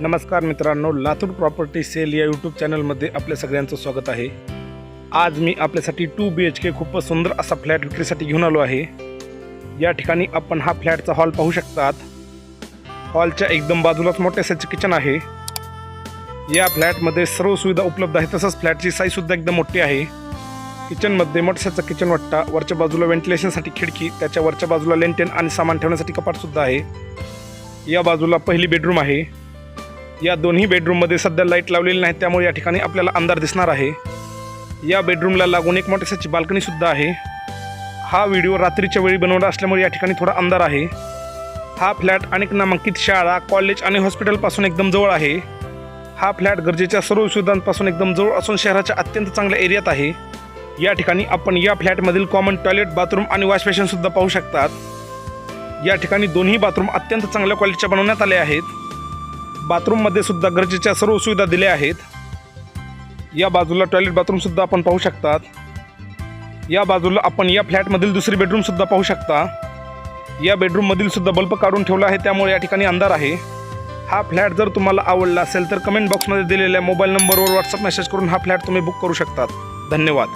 नमस्कार मित्रांनो Latur property sale या यूट्यूब चॅनलमध्ये आपल्या सगळ्यांचं स्वागत आहे. आज मी आपल्यासाठी टू बी एच के खूपच सुंदर असा फ्लॅट विक्रीसाठी घेऊन आलो आहे. या ठिकाणी आपण हा फ्लॅटचा हॉल पाहू शकतात. हॉलच्या एकदम बाजूलाच मोठे असाचे किचन आहे. या फ्लॅटमध्ये सर्व सुविधा उपलब्ध आहे तसंच फ्लॅटची साईजसुद्धा एकदम मोठी आहे. किचनमध्ये मोठ्याचं किचन वाटता. वरच्या बाजूला व्हेंटिलेशनसाठी खिडकी त्याच्या वरच्या बाजूला लेंटेन आणि सामान ठेवण्यासाठी कपाटसुद्धा आहे. या बाजूला पहिली बेडरूम आहे. या दोन्ही बेडरूममध्ये सध्या लाइट लावलेली नाही त्यामुळे या ठिकाणी आपल्याला अंधार दिसणार आहे. या बेडरूमला लागून एक मोठ्याची बाल्कनीसुद्धा आहे. हा व्हिडिओ रात्रीच्या वेळी बनवला असल्यामुळे या ठिकाणी थोडा अंधार आहे. हा फ्लॅट अनेक नामांकित शाळा कॉलेज आणि हॉस्पिटलपासून एकदम जवळ आहे. हा फ्लॅट गरजेच्या सर्व सुविधांपासून एकदम जवळ असून शहराच्या अत्यंत चांगल्या एरियात आहे. या ठिकाणी आपण या फ्लॅटमधील कॉमन टॉयलेट बाथरूम आणि वॉश बेसिनसुद्धा पाहू शकतात. या ठिकाणी दोन्ही बाथरूम अत्यंत चांगल्या क्वालिटीच्या बनवण्यात आले आहेत. बाथरूममध्ये सुद्धा गरजेच्या सर्व सुविधा दिल्या आहेत. या बाजूला टॉयलेट बाथरूमसुद्धा आपण पाहू शकतात. या बाजूला आपण या फ्लॅटमधील दुसरी बेडरूमसुद्धा पाहू शकता. या बेडरूममधीलसुद्धा बल्ब काढून ठेवला आहे त्यामुळे या ठिकाणी अंधार आहे. हा फ्लॅट जर तुम्हाला आवडला असेल तर कमेंट बॉक्समध्ये दिलेल्या मोबाईल नंबरवर व्हॉट्सअप मेसेज करून हा फ्लॅट तुम्ही बुक करू शकतात. धन्यवाद.